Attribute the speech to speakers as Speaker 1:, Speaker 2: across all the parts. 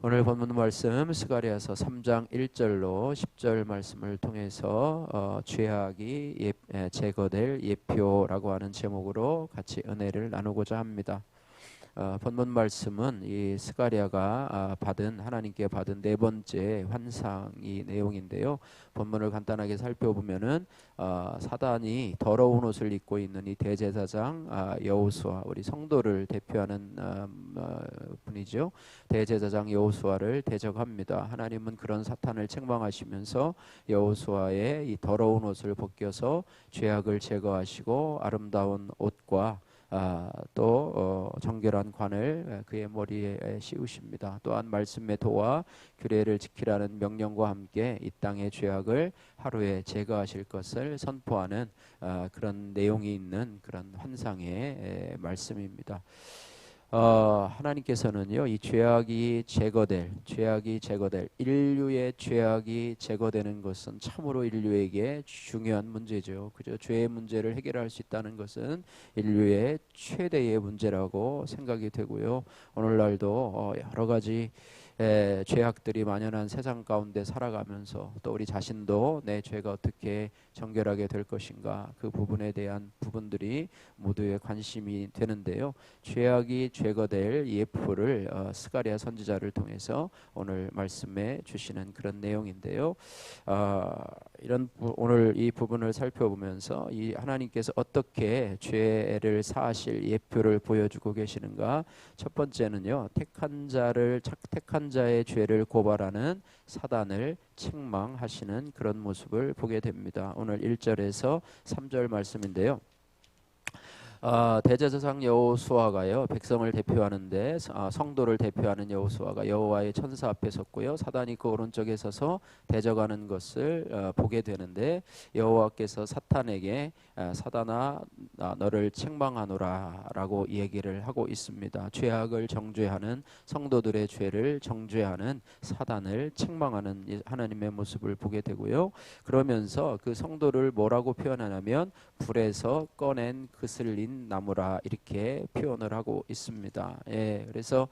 Speaker 1: 오늘 본문 말씀 스가리아서 3장 1절로 10절 말씀을 통해서 어, 죄악이 예, 에, 제거될 예표라고 하는 제목으로 같이 은혜를 나누고자 합니다. 어, 본문 말씀은 이 스가리아가 아, 받은 하나님께 받은 네 번째 환상이 내용인데요. 본문을 간단하게 살펴보면은 어, 사단이 더러운 옷을 입고 있는 이 대제사장 아, 여호수아 우리 성도를 대표하는 어, 어, 분이죠. 대제사장 여호수아를 대적합니다. 하나님은 그런 사탄을 책망하시면서 여호수아의 이 더러운 옷을 벗겨서 죄악을 제거하시고 아름다운 옷과 아, 또 어, 정결한 관을 그의 머리에 씌우십니다. 또한 말씀의 도와 규례를 지키라는 명령과 함께 이 땅의 죄악을 하루에 제거하실 것을 선포하는 아, 그런 내용이 있는 그런 환상의 에, 말씀입니다. 어, 하나님께서는요 이 죄악이 제거될 죄악이 제거될 인류의 죄악이 제거되는 것은 참으로 인류에게 중요한 문제죠. 그죠? 죄의 문제를 해결할 수 있다는 것은 인류의 최대의 문제라고 생각이 되고요. 오늘날도 어, 여러 가지 에, 죄악들이 만연한 세상 가운데 살아가면서 또 우리 자신도 내 죄가 어떻게 정결하게 될 것인가 그 부분에 대한 부분들이 모두의 관심이 되는데요. 죄악이 제거될 예표를 어, 스가리아 선지자를 통해서 오늘 말씀해 주시는 그런 내용인데요. 어, 이런 부, 오늘 이 부분을 살펴보면서 이 하나님께서 어떻게 죄를 사하실 예표를 보여주고 계시는가? 첫 번째는요. 택한 자를 택한 자의 죄를 고발하는 사단을 책망하시는 그런 모습을 보게 됩니다. 오늘 1절에서 3절 말씀인데요. 아, 대제사장 여호수아가요 백성을 대표하는데 아, 성도를 대표하는 여호수아가 여호와의 천사 앞에 섰고요. 사단이 그 오른쪽에 서서 대적하는 것을 어, 보게 되는데 여호와께서 사탄에게 아, 사단아 아, 너를 책망하노라라고 얘기를 하고 있습니다. 죄악을 정죄하는 성도들의 죄를 정죄하는 사단을 책망하는 하나님의 모습을 보게 되고요. 그러면서 그 성도를 뭐라고 표현하냐면 불에서 꺼낸 그슬린 나무라 이렇게 표현을 하고 있습니다. 예, 그래서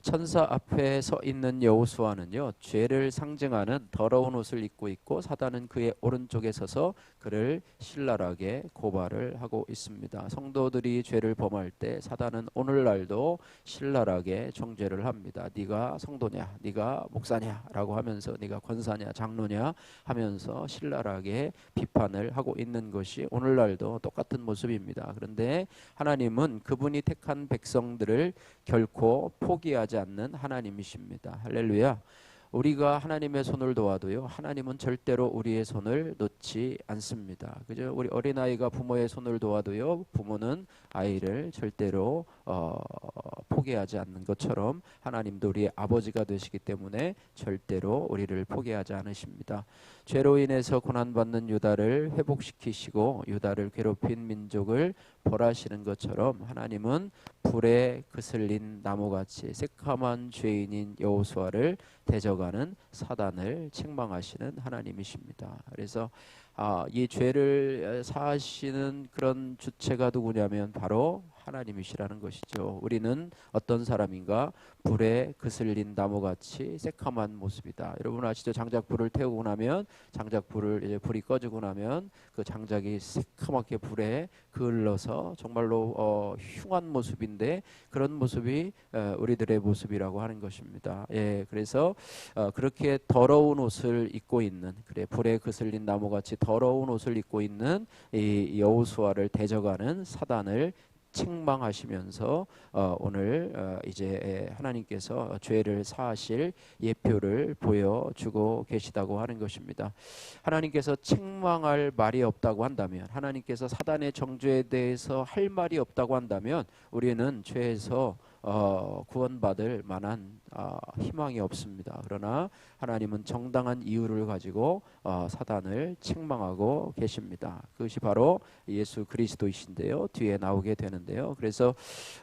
Speaker 1: 천사 앞에 서 있는 여호수아는요 죄를 상징하는 더러운 옷을 입고 있고 사단은 그의 오른쪽에 서서 그를 신랄하게 고발을 하고 있습니다. 성도들이 죄를 범할 때 사단은 오늘날도 신랄하게 정죄를 합니다. 네가 성도냐, 네가 목사냐라고 하면서 네가 권사냐, 장로냐 하면서 신랄하게 비판을 하고 있는 것이 오늘날도 똑같은 모습입니다. 그런데 하나님은 그분이 택한 백성들을 결코 포기하지 하지 않는 하나님이십니다. 할렐루야. 우리가 하나님의 손을 도와도요. 하나님은 절대로 우리의 손을 놓지 않습니다. 그죠? 우리 어린아이가 부모의 손을 도와도요. 부모는 아이를 절대로 어, 포기하지 않는 것처럼 하나님도 우리의 아버지가 되시기 때문에 절대로 우리를 포기하지 않으십니다. 죄로 인해서 고난받는 유다를 회복시키시고 유다를 괴롭힌 민족을 벌하시는 것처럼 하나님은 불에 그슬린 나무같이 새카만 죄인인 여호수아를 대적하는 사단을 책망하시는 하나님이십니다. 그래서 아, 이 죄를 사하시는 그런 주체가 누구냐면 바로 하나님이시라는 것이죠. 우리는 어떤 사람인가? 불에 그슬린 나무같이 새카만 모습이다. 여러분 아시죠? 장작 불을 태우고 나면 장작 불을 이제 불이 꺼지고 나면 그 장작이 새카맣게 불에 그을러서 정말로 어, 흉한 모습인데 그런 모습이 어, 우리들의 모습이라고 하는 것입니다. 예, 그래서 어, 그렇게 더러운 옷을 입고 있는 그래 불에 그슬린 나무같이 더러운 옷을 입고 있는 이 여호수아를 대적하는 사단을 책망하시면서 어, 오늘 어, 이제 하나님께서 죄를 사하실 예표를 보여주고 계시다고 하는 것입니다. 하나님께서 책망할 말이 없다고 한다면 하나님께서 사단의 정죄에 대해서 할 말이 없다고 한다면 우리는 죄에서 어, 구원받을 만한 어, 희망이 없습니다. 그러나 하나님은 정당한 이유를 가지고 어, 사단을 책망하고 계십니다. 그것이 바로 예수 그리스도이신데요. 뒤에 나오게 되는데요. 그래서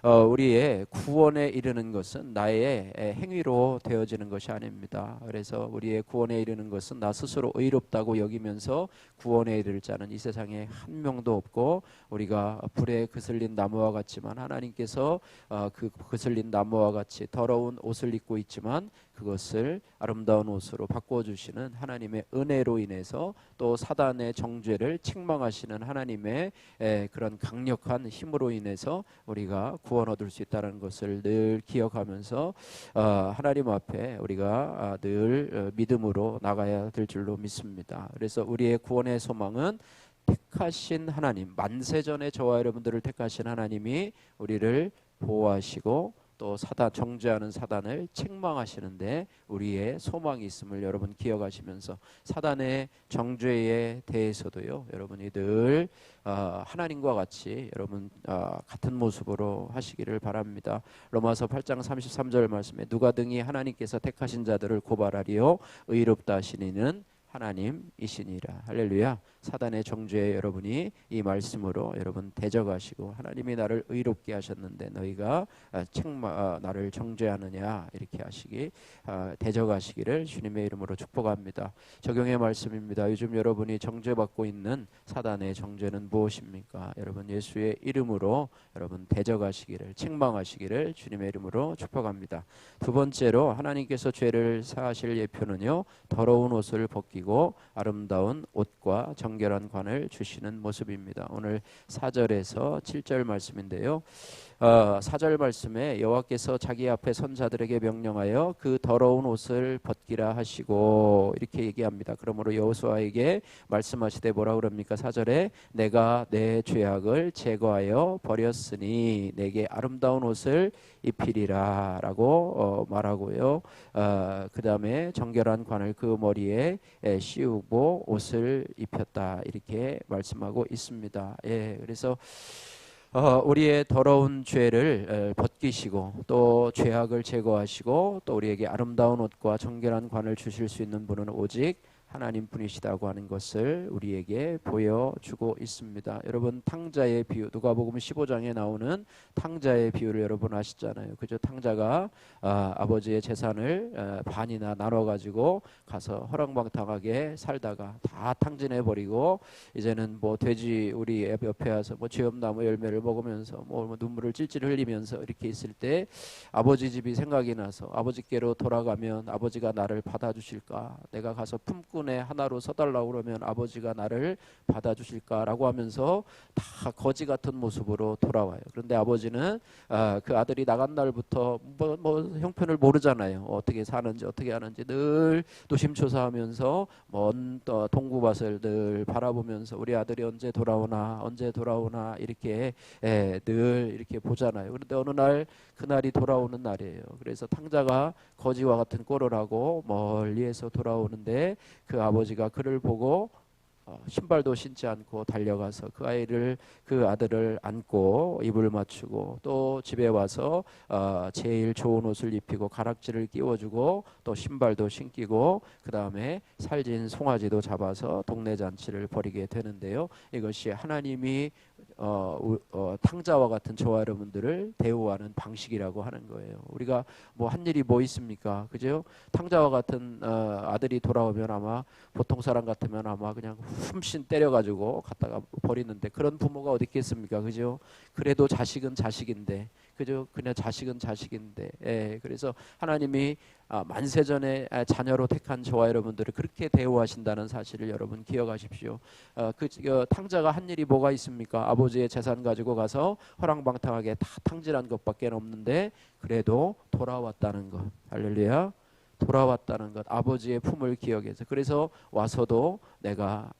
Speaker 1: 어, 우리의 구원에 이르는 것은 나의 행위로 되어지는 것이 아닙니다. 그래서 우리의 구원에 이르는 것은 나 스스로 의롭다고 여기면서 구원에 이를 자는 이 세상에 한 명도 없고 우리가 불에 그슬린 나무와 같지만 하나님께서 어, 그 거슬린 나무와 같이 더러운 옷을 입고 있지만 그것을 아름다운 옷으로 바꿔 주시는 하나님의 은혜로 인해서 또 사단의 정죄를 책망하시는 하나님의 에, 그런 강력한 힘으로 인해서 우리가 구원 얻을 수 있다는 것을 늘 기억하면서 어, 하나님 앞에 우리가 아, 늘 어, 믿음으로 나가야 될 줄로 믿습니다. 그래서 우리의 구원의 소망은 택하신 하나님 만세전에 저와 여러분들을 택하신 하나님이 우리를 보호하시고 또 사단 정죄하는 사단을 책망하시는데 우리의 소망이 있음을 여러분 기억하시면서 사단의 정죄에 대해서도요 여러분이 늘 어, 하나님과 같이 여러분 어, 같은 모습으로 하시기를 바랍니다. 로마서 8장 33절 말씀에 누가 등이 하나님께서 택하신 자들을 고발하리요 의롭다 하시니는 하나님이시니라. 할렐루야. 사단의 정죄에 여러분이 이 말씀으로 여러분 대적하시고 하나님이 나를 의롭게 하셨는데 너희가 아, 책마 아, 나를 정죄하느냐? 이렇게 하시기 아, 대적하시기를 주님의 이름으로 축복합니다. 적용의 말씀입니다. 요즘 여러분이 정죄받고 있는 사단의 정죄는 무엇입니까? 여러분 예수의 이름으로 여러분 대적하시기를 책망하시기를 주님의 이름으로 축복합니다. 두 번째로 하나님께서 죄를 사하실 예표는요 더러운 옷을 벗기 고 아름다운 옷과 정결한 관을 주시는 모습입니다. 오늘 4절에서 7절 말씀인데요. 어, 4절 말씀에 여호와께서 자기 앞에 선자들에게 명령하여 그 더러운 옷을 벗기라 하시고 이렇게 얘기합니다. 그러므로 여호수아에게 말씀하시되 뭐라 그럽니까? 4절에 내가 내 죄악을 제거하여 버렸으니 내게 아름다운 옷을 입히리라라고 어, 말하고요. 어, 그 다음에 정결한 관을 그 머리에 에, 씌우고 옷을 입혔다 이렇게 말씀하고 있습니다. 예, 그래서 어, 우리의 더러운 죄를 벗기시고 또 죄악을 제거하시고 또 우리에게 아름다운 옷과 정결한 관을 주실 수 있는 분은 오직 하나님 뿐이시다고 하는 것을 우리에게 보여주고 있습니다. 여러분 탕자의 비유 누가복음 15장에 나오는 탕자의 비유를 여러분 아시잖아요. 그죠? 탕자가 아, 아버지의 재산을 아, 반이나 나눠 가지고 가서 허랑방탕하게 살다가 다 탕진해 버리고 이제는 뭐 돼지 우리 옆에 와서 뭐 죄업나무 열매를 먹으면서 뭐, 뭐 눈물을 찔찔 흘리면서 이렇게 있을 때 아버지 집이 생각이 나서 아버지께로 돌아가면 아버지가 나를 받아주실까? 내가 가서 품고 일꾼의 하나로 서달라고 그러면 아버지가 나를 받아주실까라고 하면서 다 거지 같은 모습으로 돌아와요. 그런데 아버지는 아, 그 아들이 나간 날부터 뭐, 뭐 형편을 모르잖아요. 어떻게 사는지 어떻게 하는지 늘 노심초사하면서 먼 동구밭을 늘 바라보면서 우리 아들이 언제 돌아오나 언제 돌아오나 이렇게 예, 늘 이렇게 보잖아요. 그런데 어느 날 그날이 돌아오는 날이에요. 그래서 탕자가 거지와 같은 꼴을 하고 멀리에서 돌아오는데 그 아버지가 그를 보고 어, 신발도 신지 않고 달려가서 그 아이를 그 아들을 안고 입을 맞추고 또 집에 와서 어, 제일 좋은 옷을 입히고 가락지를 끼워주고 또 신발도 신기고 그 다음에 살진 송아지도 잡아서 동네 잔치를 벌이게 되는데요. 이것이 하나님이 어, 어, 탕자와 같은 저와 여러분들을 대우하는 방식이라고 하는 거예요. 우리가 뭐 한 일이 뭐 있습니까? 그죠? 탕자와 같은 어, 아들이 돌아오면 아마 보통 사람 같으면 아마 그냥 훔신 때려가지고 갖다가 버리는데 그런 부모가 어디 있겠습니까? 그죠? 그래도 자식은 자식인데 그죠? 그냥 자식은 자식인데. 예, 그래서 하나님이 아, 만세전에 아, 자녀로 택한 저와 여러분들을 그렇게 대우하신다는 사실을 여러분 기억하십시오. 어, 그 어, 탕자가 한 일이 뭐가 있습니까? 아버지의 재산 가지고 가서 허랑방탕하게 다 탕진한 것밖에 없는데 그래도 돌아왔다는 것. 할렐루야. 돌아왔다는 것. 아버지의 품을 기억해서 그래서 와서도 내가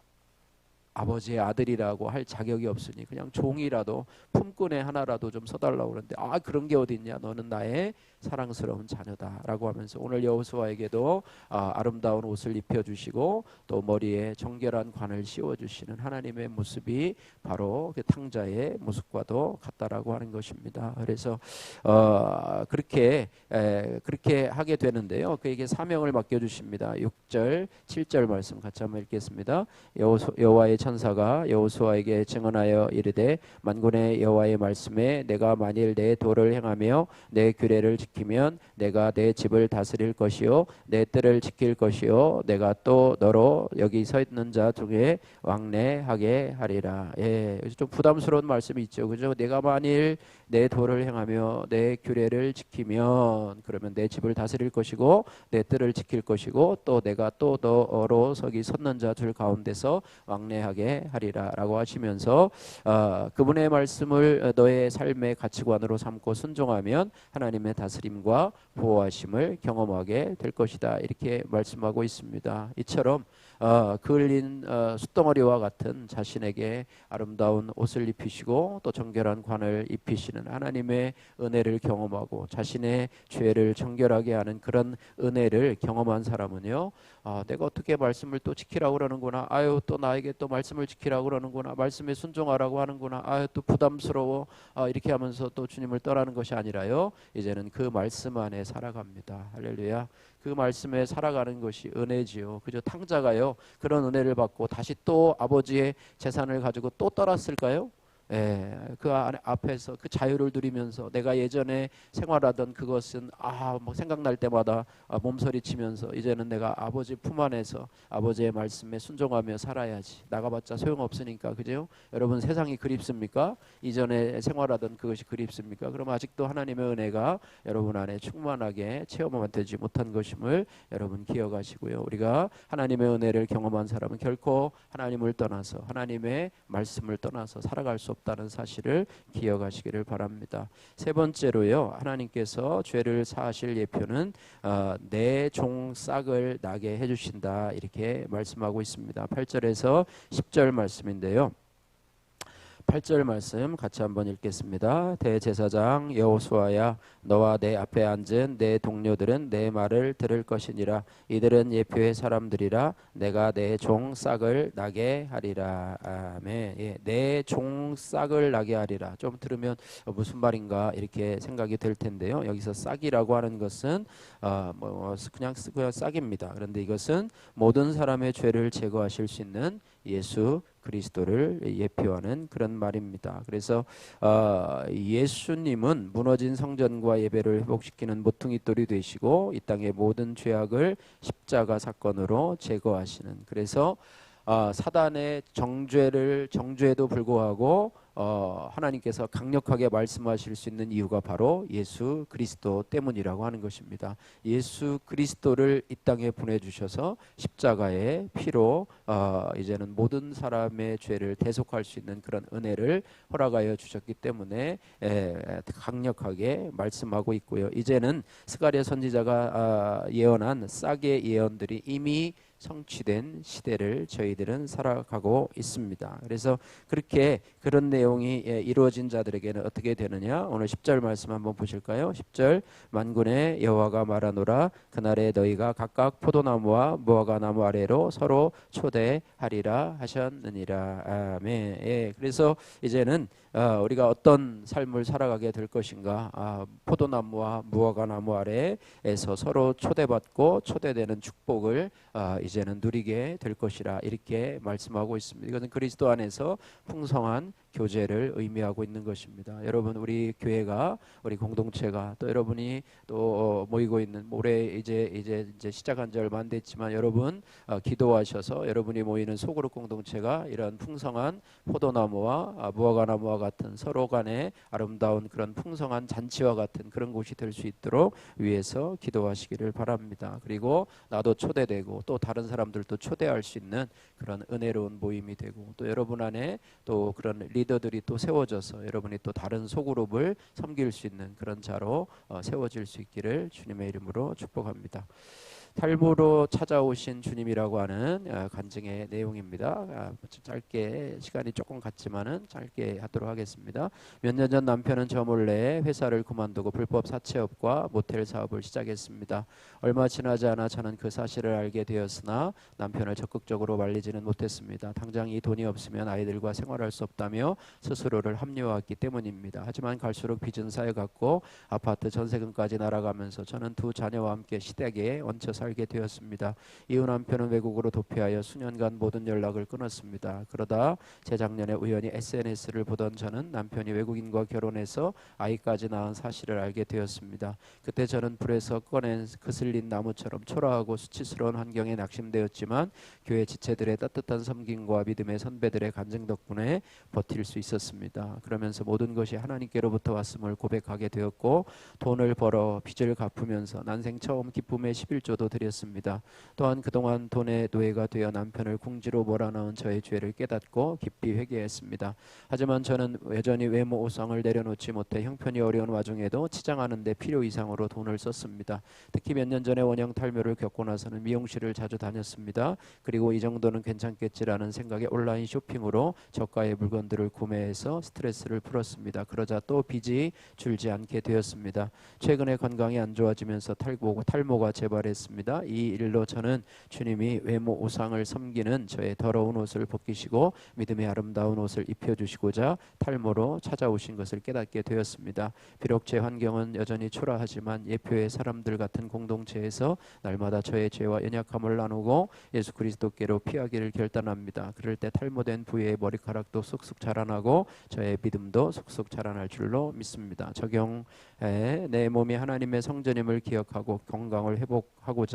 Speaker 1: 아버지의 아들이라고 할 자격이 없으니 그냥 종이라도 품꾼의 하나라도 좀 써달라고 그러는데 아 그런 게 어딨냐? 너는 나의 사랑스러운 자녀다라고 하면서 오늘 여호수아에게도 아, 아름다운 옷을 입혀 주시고 또 머리에 정결한 관을 씌워 주시는 하나님의 모습이 바로 그 탕자의 모습과도 같다라고 하는 것입니다. 그래서 어, 그렇게 에, 그렇게 하게 되는데요. 그에게 사명을 맡겨 주십니다. 6절 7절 말씀 같이 한번 읽겠습니다. 여호와의 천사가 여호수아에게 증언하여 이르되 만군의 여호와의 말씀에 내가 만일 내 도를 행하며 내 규례를 지키 면 내가 내 집을 다스릴 것이요 내 뜰을 지킬 것이요 내가 또 너로 여기 서 있는 자 중에 왕래하게 하리라. 예, 좀 부담스러운 말씀이 있죠. 그죠? 내가 만일 내 도를 행하며 내 규례를 지키면 그러면 내 집을 다스릴 것이고 내 뜰을 지킬 것이고 또 내가 또 너로 서기 섰는 자들 가운데서 왕래하게 하리라라고 하시면서 어, 그분의 말씀을 너의 삶의 가치관으로 삼고 순종하면 하나님의 다스림과 보호하심을 경험하게 될 것이다 이렇게 말씀하고 있습니다. 이처럼 어, 그을린 어, 숫덩어리와 같은 자신에게 아름다운 옷을 입히시고 또 정결한 관을 입히시는 하나님의 은혜를 경험하고 자신의 죄를 정결하게 하는 그런 은혜를 경험한 사람은요. 아, 내가 어떻게 말씀을 또 지키라고 그러는구나. 아유 또 나에게 또 말씀을 지키라고 그러는구나. 말씀에 순종하라고 하는구나. 아유 또 부담스러워. 아, 이렇게 하면서 또 주님을 떠나는 것이 아니라요. 이제는 그 말씀 안에 살아갑니다. 할렐루야. 그 말씀에 살아가는 것이 은혜지요. 그저 탕자가요. 그런 은혜를 받고 다시 또 아버지의 재산을 가지고 또 떠났을까요? 예, 그 앞에서 그 자유를 누리면서 내가 예전에 생활하던 그것은 아, 뭐 생각날 때마다 아, 몸서리치면서 이제는 내가 아버지 품 안에서 아버지의 말씀에 순종하며 살아야지. 나가봤자 소용없으니까 그죠? 여러분 세상이 그립습니까? 이전에 생활하던 그것이 그립습니까? 그럼 아직도 하나님의 은혜가 여러분 안에 충만하게 체험되지 못한 것임을 여러분 기억하시고요. 우리가 하나님의 은혜를 경험한 사람은 결코 하나님을 떠나서 하나님의 말씀을 떠나서 살아갈 수 없. 없다는 사실을 기억하시기를 바랍니다. 세 번째로요. 하나님께서 죄를 사하실 예표는 어, 내종 싹을 나게 해 주신다. 이렇게 말씀하고 있습니다. 8절에서 10절 말씀인데요. 8절 말씀 같이 한번 읽겠습니다. 대제사장 여호수아야 너와 내 앞에 앉은 내 동료들은 내 말을 들을 것이니라. 이들은 예표의 사람들이라. 내가 내 종 싹을 나게 하리라. 아멘. 예, 내종 싹을 나게 하리라. 좀 들으면 무슨 말인가 이렇게 생각이 될 텐데요. 여기서 싹이라고 하는 것은 어, 뭐 그냥 그냥 싹입니다. 그런데 이것은 모든 사람의 죄를 제거하실 수 있는 예수 그리스도를 예표하는 그런 말입니다. 그래서 어, 예수님은 무너진 성전과 예배를 회복시키는 모퉁이 돌이 되시고 이 땅의 모든 죄악을 십자가 사건으로 제거하시는 그래서 어, 사단의 정죄를 정죄에도 불구하고 어, 하나님께서 강력하게 말씀하실 수 있는 이유가 바로 예수 그리스도 때문이라고 하는 것입니다. 예수 그리스도를 이 땅에 보내주셔서 십자가의 피로 어, 이제는 모든 사람의 죄를 대속할 수 있는 그런 은혜를 허락하여 주셨기 때문에 에, 강력하게 말씀하고 있고요. 이제는 스가랴 선지자가 아, 예언한 싹의 예언들이 이미 성취된 시대를 저희들은 살아가고 있습니다. 그래서 그렇게 그런 내용이 예, 이루어진 자들에게는 어떻게 되느냐? 오늘 10절 말씀 한번 보실까요? 10절 만군의 여호와가 말하노라 그날에 너희가 각각 포도나무와 무화과 나무 아래로 서로 초대하리라 하셨느니라. 아멘. 예, 그래서 이제는 어, 우리가 어떤 삶을 살아가게 될 것인가? 아, 포도나무와 무화과 나무 아래에서 서로 초대받고 초대되는 축복을 아, 이제는 누리게 될 것이라 이렇게 말씀하고 있습니다. 이것은 그리스도 안에서 풍성한 교제를 의미하고 있는 것입니다. 여러분 우리 교회가 우리 공동체가 또 여러분이 또 모이고 있는 올해 이제 이제 이제 시작한 지 얼마 안 됐지만 여러분 어, 기도하셔서 여러분이 모이는 소그룹 공동체가 이런 풍성한 포도나무와 아, 무화과 나무와 같은 서로 간의 아름다운 그런 풍성한 잔치와 같은 그런 곳이 될 수 있도록 위해서 기도하시기를 바랍니다. 그리고 나도 초대되고 또 다른 사람들도 초대할 수 있는 그런 은혜로운 모임이 되고 또 여러분 안에 또 그런 리더들이 또 세워져서 여러분이 또 다른 소그룹을 섬길 수 있는 그런 자로 어, 세워질 수 있기를 주님의 이름으로 축복합니다. 탈무로 찾아오신 주님이라고 하는 어, 간증의 내용입니다. 아, 짧게 시간이 조금 갔지만은 짧게 하도록 하겠습니다. 몇 년 전 남편은 저 몰래 회사를 그만두고 불법 사채업과 모텔 사업을 시작했습니다. 얼마 지나지 않아 저는 그 사실을 알게 되었으나 남편을 적극적으로 말리지는 못했습니다. 당장 이 돈이 없으면 아이들과 생활할 수 없다며 스스로를 합리화했기 때문입니다. 하지만 갈수록 빚은 쌓여갔고 아파트 전세금까지 날아가면서 저는 두 자녀와 함께 시댁에 얹혀 살게 되었습니다. 이후 남편은 외국으로 도피하여 수년간 모든 연락을 끊었습니다. 그러다 재작년에 우연히 SNS를 보던 저는 남편이 외국인과 결혼해서 아이까지 낳은 사실을 알게 되었습니다. 그때 저는 불에서 꺼낸 그슬린 나무처럼 초라하고 수치스러운 환경에 낙심되었지만 교회 지체들의 따뜻한 섬김과 믿음의 선배들의 간증 덕분에 버틸 수 있었습니다. 그러면서 모든 것이 하나님께로부터 왔음을 고백하게 되었고 돈을 벌어 빚을 갚으면서 난생 처음 기쁨의 11조도 드렸습니다. 또한 그동안 돈의 노예가 되어 남편을 궁지로 몰아넣은 저의 죄를 깨닫고 깊이 회개했습니다. 하지만 저는 여전히 외모 오상을 내려놓지 못해 형편이 어려운 와중에도 치장하는 데 필요 이상으로 돈을 썼습니다. 특히 몇 년 전에 원형 탈모를 겪고 나서는 미용실을 자주 다녔습니다. 그리고 이 정도는 괜찮겠지라는 생각에 온라인 쇼핑으로 저가의 물건들을 구매해서 스트레스를 풀었습니다. 그러자 또 빚이 줄지 않게 되었습니다. 최근에 건강이 안 좋아지면서 탈모, 탈모가 재발했습니다. 이 일로 저는 주님이 외모 우상을 섬기는 저의 더러운 옷을 벗기시고 믿음의 아름다운 옷을 입혀 주시고자 탈모로 찾아오신 것을 깨닫게 되었습니다. 비록 제 환경은 여전히 초라하지만 예표의 사람들 같은 공동체에서 날마다 저의 죄와 연약함을 나누고 예수 그리스도께로 피하기를 결단합니다. 그럴 때 탈모된 부위의 머리카락도 쑥쑥 자라나고 저의 믿음도 쑥쑥 자라날 줄로 믿습니다. 적용해 내 몸이 하나님의 성전임을 기억하고 건강을 회복하고자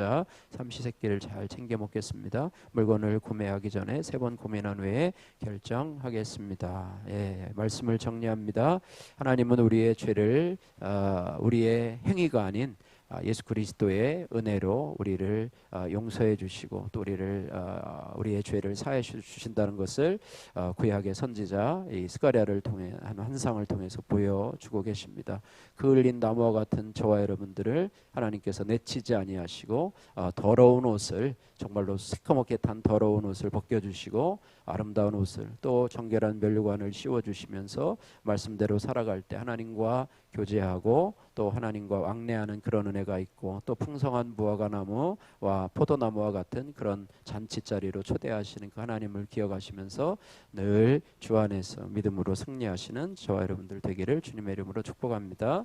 Speaker 1: 삼시세끼를 잘 챙겨 먹겠습니다. 물건을 구매하기 전에 세 번 고민한 후에 결정하겠습니다. 예, 말씀을 정리합니다. 하나님은 우리의 죄를 어, 우리의 행위가 아닌 아, 예수 그리스도의 은혜로 우리를 아, 용서해 주시고 또 우리를 아, 우리의 죄를 사해 주신다는 것을 어, 구약의 선지자 이 스가랴를 통해 한 환상을 통해서 보여주고 계십니다. 그 흘린 나무와 같은 저와 여러분들을 하나님께서 내치지 아니하시고 어, 더러운 옷을 정말로 새까맣게 탄 더러운 옷을 벗겨주시고 아름다운 옷을 또 정결한 멸류관을 씌워 주시면서 말씀대로 살아갈 때 하나님과 교제하고 또 하나님과 왕래하는 그런 은혜가 있고 또 풍성한 무화과 나무와 포도나무와 같은 그런 잔치 자리로 초대하시는 그 하나님을 기억하시면서 늘 주 안에서 믿음으로 승리하시는 저와 여러분들 되기를 주님의 이름으로 축복합니다.